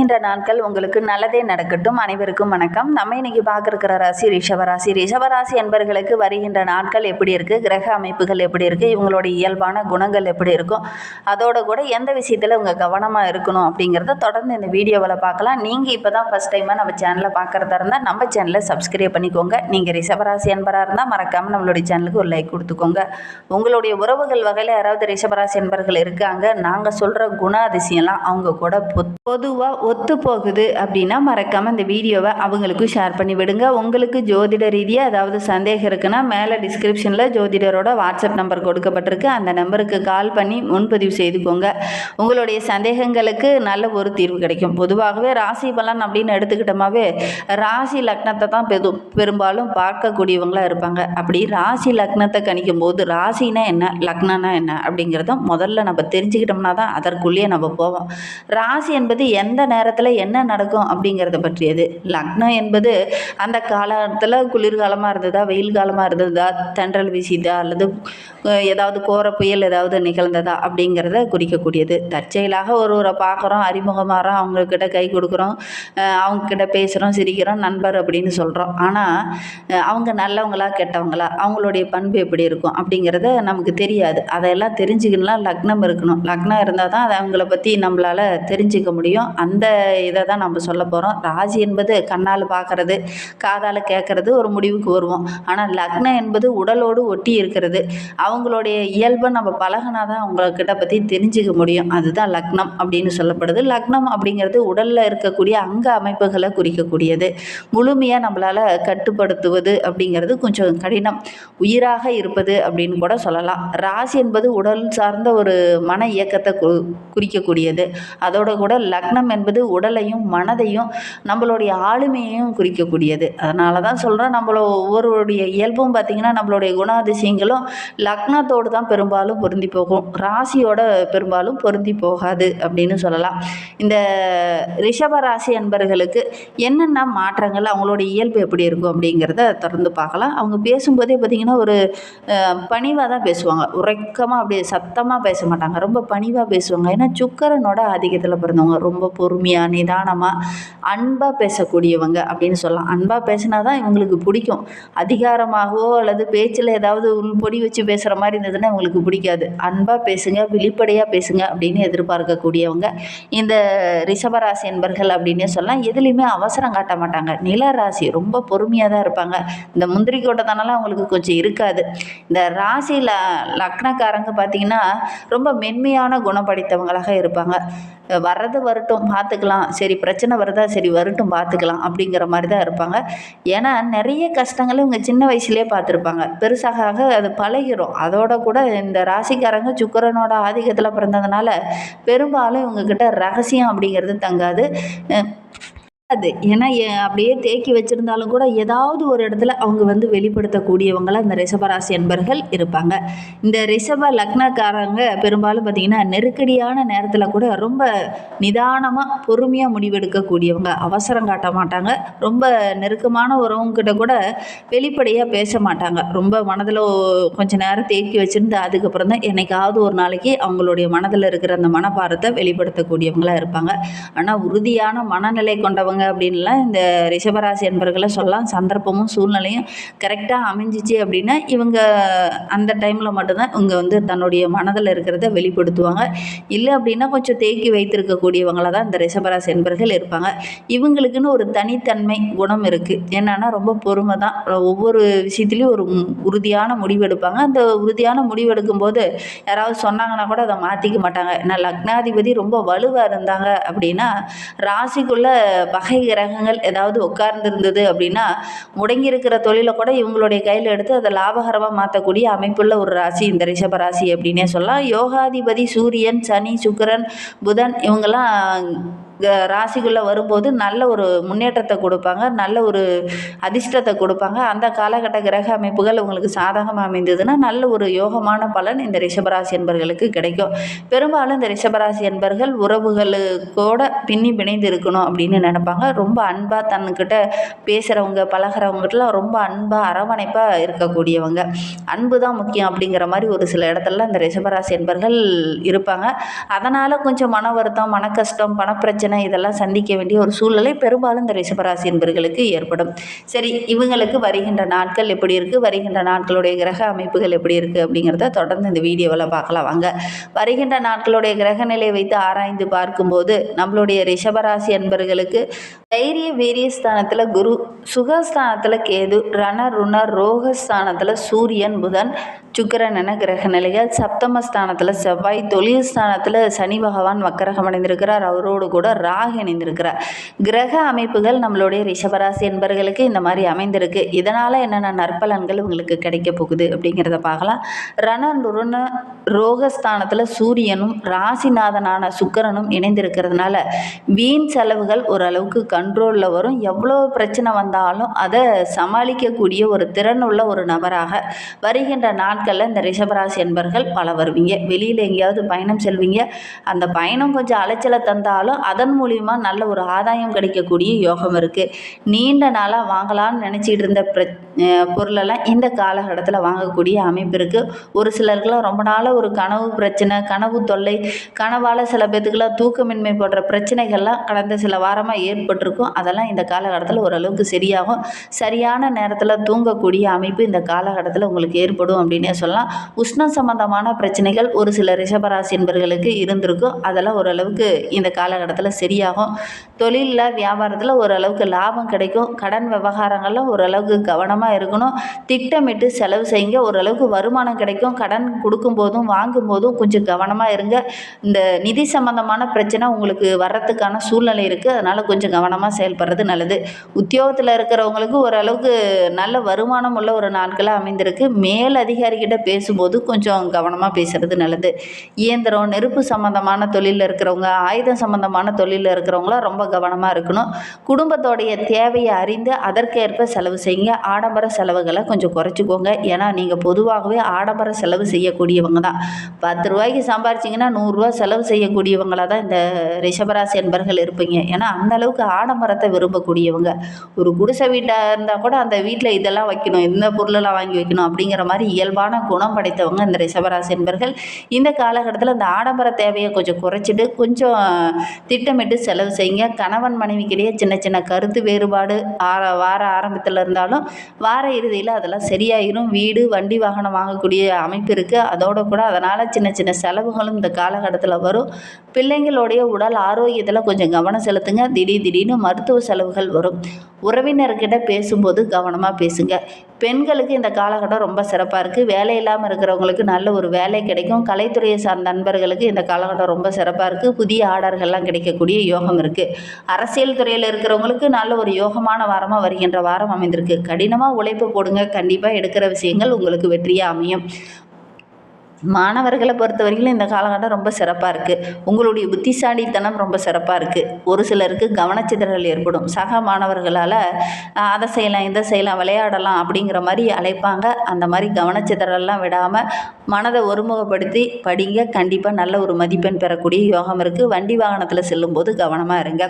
இன்ற நாட்கள் உங்களுக்கு நல்லதே நடக்கட்டும். அனைவருக்கும் வணக்கம். நம்ம இன்னைக்கு பார்க்குற ராசி ரிஷபராசி. ரிஷபராசி என்பர்களுக்கு வருகின்ற நாட்கள் எப்படி இருக்குது கிரக அமைப்புகள் எப்படி இருக்குது இவங்களோட இயல்பான குணங்கள் எப்படி இருக்கும்? அதோட கூட எந்த விஷயத்தில் உங்கள் கவனமாக இருக்கணும் அப்படிங்கிறத தொடர்ந்து இந்த வீடியோவில் பார்க்கலாம். நீங்கள் இப்போ தான் ஃபஸ்ட் டைமாக நம்ம சேனலை பார்க்குறதா இருந்தால் நம்ம சேனலை சப்ஸ்கிரைப் பண்ணிக்கோங்க. நீங்கள் ரிஷபராசி என்பராக இருந்தால் மறக்காமல் நம்மளுடைய சேனலுக்கு ஒரு லைக் கொடுத்துக்கோங்க. உங்களுடைய உறவுகள் வகையில் யாராவது ரிஷபராசி என்பர்கள் இருக்காங்க. நாங்கள் சொல்கிற குண அதிசயம்லாம் அவங்க கூட பொதுவாக ஒத்து போகுது அப்படின்னா மறக்காமல் இந்த வீடியோவை அவங்களுக்கும் ஷேர் பண்ணி விடுங்க. உங்களுக்கு ஜோதிட ரீதியாக ஏதாவது சந்தேகம் இருக்குன்னா மேலே டிஸ்கிரிப்ஷனில் ஜோதிடரோட வாட்ஸ்அப் நம்பர் கொடுக்கப்பட்டிருக்கு. அந்த நம்பருக்கு கால் பண்ணி முன்பதிவு செய்துக்கோங்க. உங்களுடைய சந்தேகங்களுக்கு நல்ல ஒரு தீர்வு கிடைக்கும். பொதுவாகவே ராசி பலன் அப்படின்னு எடுத்துக்கிட்டோமாவே ராசி லக்னத்தை தான் பெரு பெரும்பாலும் பார்க்கக்கூடியவங்களாக இருப்பாங்க. அப்படி ராசி லக்னத்தை கணிக்கும் போது ராசினா என்ன லக்னனா என்ன அப்படிங்கிறத முதல்ல நம்ம தெரிஞ்சுக்கிட்டோம்னா தான் அதற்குள்ளேயே நம்ம போவோம். ராசி என்பது எந்த நேரத்தில் என்ன நடக்கும் அப்படிங்கிறத பற்றியது. லக்னம் என்பது அந்த காலத்தில் குளிர்காலமாக இருந்ததா வெயில் காலமாக இருந்ததா தென்றல் வீசிதா அல்லது ஏதாவது கோர புயல் ஏதாவது நிகழ்ந்ததா அப்படிங்கிறத குறிக்கக்கூடியது. தற்செயலாக ஒருவரை பார்க்குறோம் அறிமுகமாகறோம் அவங்கக்கிட்ட கை கொடுக்குறோம் அவங்கக்கிட்ட பேசுகிறோம் சிரிக்கிறோம் நண்பர் அப்படின்னு சொல்கிறோம் ஆனால் அவங்க நல்லவங்களா கெட்டவங்களா அவங்களுடைய பண்பு எப்படி இருக்கும் அப்படிங்கிறத நமக்கு தெரியாது. அதையெல்லாம் தெரிஞ்சுக்கணும்னா லக்னம் இருக்கணும். லக்னம் இருந்தால் தான் அதை அவங்கள பற்றி நம்மளால் தெரிஞ்சுக்க முடியும். அந்த இதை தான் நம்ம சொல்ல போகிறோம் ராசி என்பது கண்ணால் பார்க்கறது காதால் கேட்கறது ஒரு முடிவுக்கு வருவோம். ஆனால் லக்னம் என்பது உடலோடு ஒட்டி இருக்கிறது. அவங்களுடைய இயல்பை நம்ம பழகினா தான் அவங்கக்கிட்ட பற்றி தெரிஞ்சுக்க முடியும். அதுதான் லக்னம் அப்படின்னு சொல்லப்படுது. லக்னம் அப்படிங்கிறது உடலில் இருக்கக்கூடிய அங்க அமைப்புகளை குறிக்கக்கூடியது. முழுமையாக நம்மளால் கட்டுப்படுத்துவது அப்படிங்கிறது கொஞ்சம் கடினம். உயிராக இருப்பது அப்படின்னு கூட சொல்லலாம். ராசி என்பது உடல் சார்ந்த ஒரு மன இயக்கத்தை கு குறிக்கக்கூடியது. அதோட கூட லக்னம் என்பது உடலையும் மனதையும் நம்மளுடைய ஆளுமையையும் குறிக்கக்கூடியது. அதனால தான் சொல்கிறேன் நம்மள ஒவ்வொருடைய இயல்பும் பார்த்திங்கன்னா நம்மளுடைய குணாதிசயங்களும் லக்னத்தோடு தான் பெரும்பாலும் பொருந்தி போகும். ராசியோட பெரும்பாலும் பொருந்தி போகாது அப்படின்னு சொல்லலாம். இந்த ரிஷப ராசி அன்பர்களுக்கு என்னென்ன மாற்றங்கள் அவங்களுடைய இயல்பு எப்படி இருக்கும் அப்படிங்கிறத தொடர்ந்து பார்க்கலாம். அவங்க பேசும்போதே பார்த்திங்கன்னா ஒரு பணிவாக தான் பேசுவாங்க. உறக்கமாக அப்படியே சத்தமாக பேச மாட்டாங்க. ரொம்ப பணிவாக பேசுவாங்க. ஏன்னா சுக்கரனோட ஆதிக்கத்தில் பிறந்தவங்க. ரொம்ப பொறுமையாக நிதானமாக அன்பாக பேசக்கூடியவங்க அப்படின்னு சொல்லலாம். அன்பாக பேசினா தான் இவங்களுக்கு பிடிக்கும். அதிகாரமாகவோ அல்லது பேச்சில் ஏதாவது உள்பொடி வச்சு பேசுகிற மாதிரி இருந்ததுன்னா இவங்களுக்கு பிடிக்காது. அன்பாக பேசுங்க வெளிப்படையாக பேசுங்க அப்படின்னு எதிர்பார்க்கக்கூடியவங்க. இந்த ரிஷபராசி என்பர்கள் அப்படின்னே சொல்லலாம் எதுலேயுமே அவசரம் காட்ட மாட்டாங்க. நில ராசி ரொம்ப பொறுமையாக தான் இருப்பாங்க. இந்த முந்திரி கோட்டத்தனால அவங்களுக்கு கொஞ்சம் இருக்காது. இந்த ராசியில் லக்னக்காரங்க பார்த்திங்கன்னா ரொம்ப மென்மையான குணம் படைத்தவங்களாக இருப்பாங்க. வர்றது வரட்டும் பார்த்துக்கலாம். சரி பிரச்சனை வருதா? சரி வரட்டும் பார்த்துக்கலாம் அப்படிங்கிற மாதிரி தான் இருப்பாங்க. ஏன்னா நிறைய கஷ்டங்களை இவங்க சின்ன வயசுலேயே பார்த்துருப்பாங்க. பெருசாக ஆக அது பழகிரும். அதோட கூட இந்த ராசிக்காரங்க சுக்கரனோட ஆதிக்கத்தில் பிறந்ததுனால பெரும்பாலும் இவங்கக்கிட்ட ரகசியம் அப்படிங்கிறது தங்காது. அது. ஏன்னா அப்படியே தேக்கி வச்சுருந்தாலும் கூட ஏதாவது ஒரு இடத்துல அவங்க வந்து வெளிப்படுத்தக்கூடியவங்களாக இந்த ரிஷபராசி என்பர்கள் இருப்பாங்க. இந்த ரிஷப லக்னக்காரங்க பெரும்பாலும் பார்த்திங்கன்னா நெருக்கடியான நேரத்தில் கூட ரொம்ப நிதானமாக பொறுமையாக முடிவெடுக்கக்கூடியவங்க. அவசரம் காட்ட மாட்டாங்க. ரொம்ப நெருக்கமான உறவுங்கிட்ட கூட வெளிப்படையாக பேச மாட்டாங்க. ரொம்ப மனதில் கொஞ்ச நேரம் தேக்கி வச்சுருந்து அதுக்கப்புறம் தான் என்னைக்காவது ஒரு நாளைக்கு அவங்களுடைய மனதில் இருக்கிற அந்த மனப்பாரத்தை வெளிப்படுத்தக்கூடியவங்களாக இருப்பாங்க. ஆனால் உறுதியான மனநிலை கொண்டவங்க அப்படின்லாம் இந்த ரிஷபராசி என்பர்களை சொல்லலாம். சந்தர்ப்பமும் சூழ்நிலையும் கரெக்டாக அமைஞ்சிச்சு அப்படின்னா இவங்க அந்த டைமில் மட்டும்தான் இவங்க வந்து தன்னுடைய மனதில் இருக்கிறத வெளிப்படுத்துவாங்க. இல்லை அப்படின்னா கொஞ்சம் தேக்கி வைத்திருக்கக்கூடியவங்களாக தான் இந்த ரிஷபராசி என்பர்கள் இருப்பாங்க. இவங்களுக்குன்னு ஒரு தனித்தன்மை குணம் இருக்குது என்னன்னா ரொம்ப பொறுமை தான். ஒவ்வொரு விஷயத்துலையும் ஒரு உறுதியான முடிவு எடுப்பாங்க. அந்த உறுதியான முடிவு எடுக்கும்போது யாராவது சொன்னாங்கன்னா கூட அதை மாற்றிக்க மாட்டாங்க. ஏன்னா லக்னாதிபதி ரொம்ப வலுவாக இருந்தாங்க அப்படின்னா ராசிக்குள்ளே பக கிரகங்கள் ஏதாவது உட்கார்ந்துருந்தது அப்படின்னா முடங்கி இருக்கிற தொழிலை கூட இவங்களுடைய கையில் எடுத்து அதை லாபகரமாக மாற்றக்கூடிய அமைப்புள்ள ஒரு ராசி இந்த ரிஷப ராசி அப்படின்னே சொல்லலாம். யோகாதிபதி சூரியன் சனி சுக்கிரன் புதன் இவங்கெல்லாம் ராசிக்குள்ளே வரும்போது நல்ல ஒரு முன்னேற்றத்தை கொடுப்பாங்க. நல்ல ஒரு அதிர்ஷ்டத்தை கொடுப்பாங்க. அந்த காலகட்ட கிரக அமைப்புகள் உங்களுக்கு சாதகமாக அமைந்ததுன்னா நல்ல ஒரு யோகமான பலன் இந்த ரிஷபராசி என்பர்களுக்கு கிடைக்கும். பெரும்பாலும் இந்த ரிஷபராசி என்பர்கள் உறவுகளுக்கோட பின்னி பிணைந்து இருக்கணும் அப்படின்னு நினைப்பாங்க. ரொம்ப அன்பாக தன்னுக்கிட்ட பேசுகிறவங்க பழகிறவங்ககிட்டலாம் ரொம்ப அன்பாக அரவணைப்பாக இருக்கக்கூடியவங்க. அன்பு தான் முக்கியம் அப்படிங்கிற மாதிரி ஒரு சில இடத்துல இந்த ரிஷபராசி என்பர்கள் இருப்பாங்க. அதனால் கொஞ்சம் மன வருத்தம் மன கஷ்டம் பணப்பிரச்சனை பிரச்சனை இதெல்லாம் சந்திக்க வேண்டிய ஒரு சூழ்நிலை பெரும்பாலும் இந்த ரிஷபராசி என்பர்களுக்கு ஏற்படும். சரி இவங்களுக்கு வருகின்ற நாட்கள் எப்படி இருக்குது வருகின்ற நாட்களுடைய கிரக அமைப்புகள் எப்படி இருக்குது அப்படிங்கிறத தொடர்ந்து இந்த வீடியோவில் பார்க்கலாம். வாங்க. வருகின்ற நாட்களுடைய கிரக நிலை வைத்து ஆராய்ந்து பார்க்கும்போது நம்மளுடைய ரிஷபராசி என்பர்களுக்கு தைரிய வீரியஸ்தானத்தில் குரு சுகஸ்தானத்தில் கேது ரண ருண ரோகஸ்தானத்தில் சூரியன் புதன் சுக்கரன் என கிரக நிலைகள். சப்தமஸ்தானத்தில் செவ்வாய் தொழில் ஸ்தானத்தில் சனி பகவான் வக்கரகம் அடைந்திருக்கிறார் அவரோடு கூட ராகு இணைந்திருக்கிறார். கிரக அமைப்புகள் நம்மளுடைய ரிஷபராசி என்பர்களுக்கு இந்த மாதிரி அமைந்திருக்கு. இதனால் என்னென்ன நற்பலன்கள் உங்களுக்கு கிடைக்க போகுது அப்படிங்கிறத பார்க்கலாம். ரண ருண ரோகஸ்தானத்தில் சூரியனும் ராசிநாதனான சுக்கிரனும் இணைந்திருக்கிறதுனால வீண் செலவுகள் ஓரளவுக்கு கண்ட்ரோலில் வரும். எவ்வளோ பிரச்சனை வந்தாலும் அதை சமாளிக்கக்கூடிய ஒரு திறனுள்ள ஒரு நபராக வருகின்ற நாட்களில் இந்த ரிஷபராசி என்பர்கள் பல வருவீங்க. வெளியில் எங்கேயாவது பயணம் செல்வீங்க. அந்த பயணம் கொஞ்சம் அலைச்சலை தந்தாலும் அதன் மூலிமா நல்ல ஒரு ஆதாயம் கிடைக்கக்கூடிய யோகம் இருக்குது நீண்ட நாளாக வாங்கலாம்னு நினச்சிட்டு இருந்த பிர பொருளெல்லாம் இந்த காலகட்டத்தில் வாங்கக்கூடிய அமைப்பு இருக்குது ஒரு சிலருக்குலாம் ரொம்ப நாளாக ஒரு கனவு பிரச்சனை கனவு தொல்லை கனவால் சில பேத்துக்கெல்லாம் தூக்கமின்மை போன்ற பிரச்சனைகள்லாம் கடந்த சில வாரமாக இருக்கும். அதெல்லாம் இந்த காலகட்டத்தில் ஓரளவுக்கு சரியாகும். சரியான நேரத்தில் தூங்கக்கூடிய அமைப்பு இந்த காலகட்டத்தில் உங்களுக்கு ஏற்படும் அப்படின்னே சொல்லலாம். உஷ்ணம் சம்பந்தமான பிரச்சனைகள் ஒரு சில ரிஷபராசி என்பர்களுக்கு இருந்திருக்கும். அதெல்லாம் ஓரளவுக்கு இந்த காலகட்டத்தில் சரியாகும். தொழிலில் வியாபாரத்தில் ஓரளவுக்கு லாபம் கிடைக்கும். கடன் விவகாரங்கள்லாம் ஓரளவுக்கு கவனமாக இருக்கணும். திட்டமிட்டு செலவு செய்யுங்க. ஓரளவுக்கு வருமானம் கிடைக்கும். கடன் கொடுக்கும்போதும் வாங்கும்போதும் கொஞ்சம் கவனமாக இருங்க. இந்த நிதி சம்பந்தமான பிரச்சனை உங்களுக்கு வர்றதுக்கான சூழ்நிலை இருக்குது அதனால் கொஞ்சம் கவனமாக செயல்படுறது நல்லது. உத்தியோகத்தில் இருக்கிறவங்களுக்கு ஓரளவுக்கு நல்ல வருமானம் உள்ள ஒரு நாட்களாக அமைந்திருக்கு. மேல் அதிகாரிகிட்ட பேசும்போது கொஞ்சம் கவனமாக பேசுகிறது நல்லது. இயந்திரம் நெருப்பு சம்மந்தமான தொழிலில் இருக்கிறவங்க ஆயுதம் சம்மந்தமான தொழிலில் இருக்கிறவங்களாம் ரொம்ப கவனமாக இருக்கணும். குடும்பத்தோடைய தேவையை அறிந்து அதற்கேற்ப செலவு செய்யுங்க. ஆடம்பர செலவுகளை கொஞ்சம் குறைச்சிக்கோங்க. ஏன்னா நீங்கள் பொதுவாகவே ஆடம்பர செலவு செய்யக்கூடியவங்க தான். பத்து ரூபாய்க்கு சம்பாரிச்சிங்கன்னா நூறுரூவா செலவு செய்யக்கூடியவங்களாக தான் இந்த ரிஷபராசி என்பர்கள் இருப்பீங்க. ஏன்னா அந்த அளவுக்கு ஆடம்பரத்தை விரும்பக்கூடியவங்க. ஒரு குடிசை வீட்டாக இருந்தால் கூட அந்த வீட்டில் இதெல்லாம் வைக்கணும் இந்த பொருளெல்லாம் வாங்கி வைக்கணும் அப்படிங்கிற மாதிரி இயல்பான குணம் படைத்தவங்க இந்த ரிஷபராசி என்பர்கள். இந்த காலகட்டத்தில் இந்த ஆடம்பர தேவையை கொஞ்சம் குறைச்சிட்டு கொஞ்சம் திட்டமிட்டு செலவு செய்யுங்க. கணவன் மனைவிக்கிடையே சின்ன சின்ன கருத்து வேறுபாடு ஆர வார ஆரம்பத்தில் இருந்தாலும் வார இறுதியில் அதெல்லாம் சரியாயிரும். வீடு வண்டி வாகனம் வாங்கக்கூடிய அமைப்பு இருக்குது அதோட கூட அதனால் சின்ன சின்ன செலவுகளும் இந்த காலகட்டத்தில் வரும். பிள்ளைங்களுடைய உடல் ஆரோக்கியத்தில் கொஞ்சம் கவனம் செலுத்துங்க. திடீர் திடீர்னு மருத்துவ செலவுகள் வரும். உறவினர்கிட்ட பேசும்போது கவனமாக பேசுங்க. பெண்களுக்கு இந்த காலகட்டம் ரொம்ப சிறப்பாக இருக்குது வேலை இல்லாமல் இருக்கிறவங்களுக்கு நல்ல ஒரு வேலை கிடைக்கும். கலைத்துறையை சார்ந்த நண்பர்களுக்கு இந்த காலகட்டம் ரொம்ப சிறப்பாக இருக்குது புதிய ஆர்டர்கள்லாம் கிடைக்கக்கூடிய யோகம் இருக்குது அரசியல் துறையில் இருக்கிறவங்களுக்கு நல்ல ஒரு யோகமான வாரமாக வருகின்ற வாரம் அமைந்திருக்கு. கடினமாக உழைப்பு போடுங்க. கண்டிப்பாக எடுக்கிற விஷயங்கள் உங்களுக்கு வெற்றியாக அமையும். மாணவர்களை பொறுத்த வரைக்கும் இந்த காலகட்டம் ரொம்ப சிறப்பாக இருக்குது உங்களுடைய புத்திசாலித்தனம் ரொம்ப சிறப்பாக இருக்குது ஒரு சிலருக்கு கவனச்சிதறல் ஏற்படும். சக மாணவர்களால் அதை செய்யலாம் இதை செய்யலாம் விளையாடலாம் அப்படிங்கிற மாதிரி அழைப்பாங்க. அந்த மாதிரி கவனச்சிதறல்லாம் விடாமல் மனதை ஒருமுகப்படுத்தி படிங்க. கண்டிப்பாக நல்ல ஒரு மதிப்பெண் பெறக்கூடிய யோகம் இருக்குது வண்டி வாகனத்தில் செல்லும்போது கவனமாக இருங்க.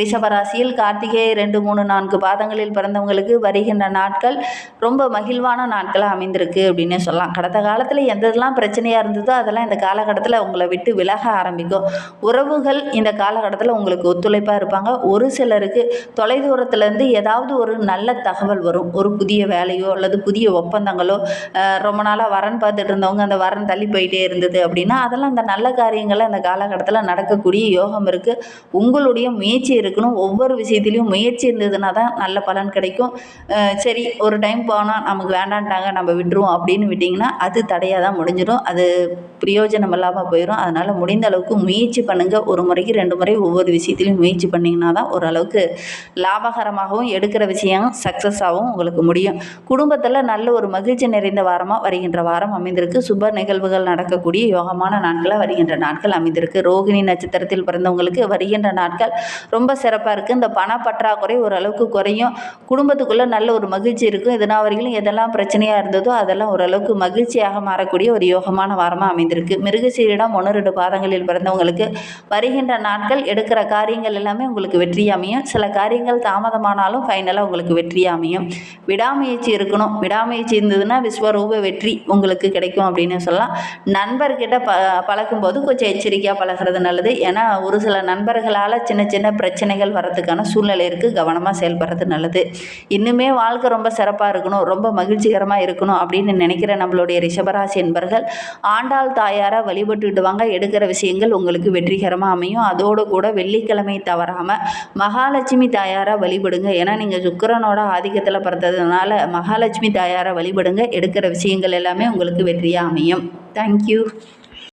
ரிஷபராசியில் கார்த்திகை ரெண்டு மூணு நான்கு பாதங்களில் பிறந்தவங்களுக்கு வருகின்ற நாட்கள் ரொம்ப மகிழ்வான நாட்களாக அமைந்திருக்கு அப்படின்னே சொல்லலாம். கடந்த காலத்தில் எந்ததெல்லாம் பிரச்சனை பிரச்சனையாக இருந்ததோ அதெல்லாம் இந்த காலகட்டத்தில் உங்களை விட்டு விலக ஆரம்பிக்கும். உறவுகள் இந்த காலகட்டத்தில் உங்களுக்கு ஒத்துழைப்பாக இருப்பாங்க. ஒரு சிலருக்கு தொலைதூரத்துலேருந்து ஏதாவது ஒரு நல்ல தகவல் வரும். ஒரு புதிய வேலையோ அல்லது புதிய ஒப்பந்தங்களோ ரொம்ப நாளாக வரன் பார்த்துட்டு இருந்தவங்க அந்த வரன் தள்ளி போயிட்டே இருந்தது அப்படின்னா அதெல்லாம் அந்த நல்ல காரியங்களை அந்த காலகட்டத்தில் நடக்கக்கூடிய யோகம் இருக்குது உங்களுடைய முயற்சி இருக்கணும். ஒவ்வொரு விஷயத்துலையும் முயற்சி இருந்ததுன்னா தான் நல்ல பலன் கிடைக்கும். சரி ஒரு டைம் போனால் நமக்கு வேண்டான்ட்டாங்க நம்ம விட்டுருவோம் அப்படின்னு விட்டிங்கன்னா அது தடையாக தான் முடிஞ்சிடும். அது பிரயோஜனம் இல்லாமல் போயிடும் அதனால் முடிந்த அளவுக்கு முயற்சி பண்ணுங்கள் ஒரு முறைக்கு ரெண்டு முறை ஒவ்வொரு விஷயத்துலையும் முயற்சி பண்ணிங்கன்னா தான் ஓரளவுக்கு லாபகரமாகவும் எடுக்கிற விஷயம் சக்ஸஸாகவும் உங்களுக்கு முடியும். குடும்பத்தில் நல்ல ஒரு மகிழ்ச்சி நிறைந்த வாரமாக வருகின்ற வாரம் அமைந்திருக்கு. சுப நிகழ்வுகள் நடக்கக்கூடிய யோகமான நாட்களாக வருகின்ற நாட்கள் அமைந்திருக்கு. ரோகிணி நட்சத்திரத்தில் பிறந்தவங்களுக்கு வருகின்ற நாட்கள் ரொம்ப சிறப்பாக இருக்குது இந்த பண பற்றாக்குறை ஓரளவுக்கு குறையும். குடும்பத்துக்குள்ளே நல்ல ஒரு மகிழ்ச்சி இருக்கும். இதனால் வரைக்கும் எதெல்லாம் பிரச்சனையாக இருந்ததோ அதெல்லாம் ஓரளவுக்கு மகிழ்ச்சியாக மாறக்கூடிய ஒரு யோகம் அற்புதமான வாரமாக அமைந்திருக்கு. மிருகசீரிடம் ஒன்று ரெண்டு பாதங்களில் பிறந்தவங்களுக்கு வருகின்ற நாட்கள் எடுக்கிற காரியங்கள் எல்லாமே உங்களுக்கு வெற்றி அமையும். சில காரியங்கள் தாமதமானாலும் ஃபைனலாக உங்களுக்கு வெற்றி அமையும். விடாமுயற்சி இருக்கணும். விடாமுயற்சி இருந்ததுன்னா விஸ்வரூப வெற்றி உங்களுக்கு கிடைக்கும் அப்படின்னு சொல்லலாம். நண்பர்கிட்ட ப பழகும்போது கொஞ்சம் எச்சரிக்கையாக பழகுறது நல்லது. ஏன்னா ஒரு சில நண்பர்களால் சின்ன சின்ன பிரச்சனைகள் வரதுக்கான சூழ்நிலை இருக்குது கவனமாக செயல்படுறது நல்லது. இன்னுமே வாழ்க்கை ரொம்ப சிறப்பாக இருக்கணும். ரொம்ப மகிழ்ச்சிகரமாக இருக்கணும் அப்படின்னு நினைக்கிற நம்மளுடைய ரிஷபராசி என்பர்கள் ஆண்டாள் தாயாரை வழிபட்டுட்டு வாங்க எடுக்கிற விஷயங்கள் உங்களுக்கு வெற்றிகரமாக அமையும். அதோடு கூட வெள்ளிக்கிழமை தவறாமல் மகாலட்சுமி தாயாரை வழிபடுங்க. ஏன்னா நீங்கள் சுக்கரனோட ஆதிக்கத்தில் பிறந்ததுனால மகாலட்சுமி தாயாரை வழிபடுங்க. எடுக்கிற விஷயங்கள் எல்லாமே உங்களுக்கு வெற்றியாக அமையும். தேங்க்யூ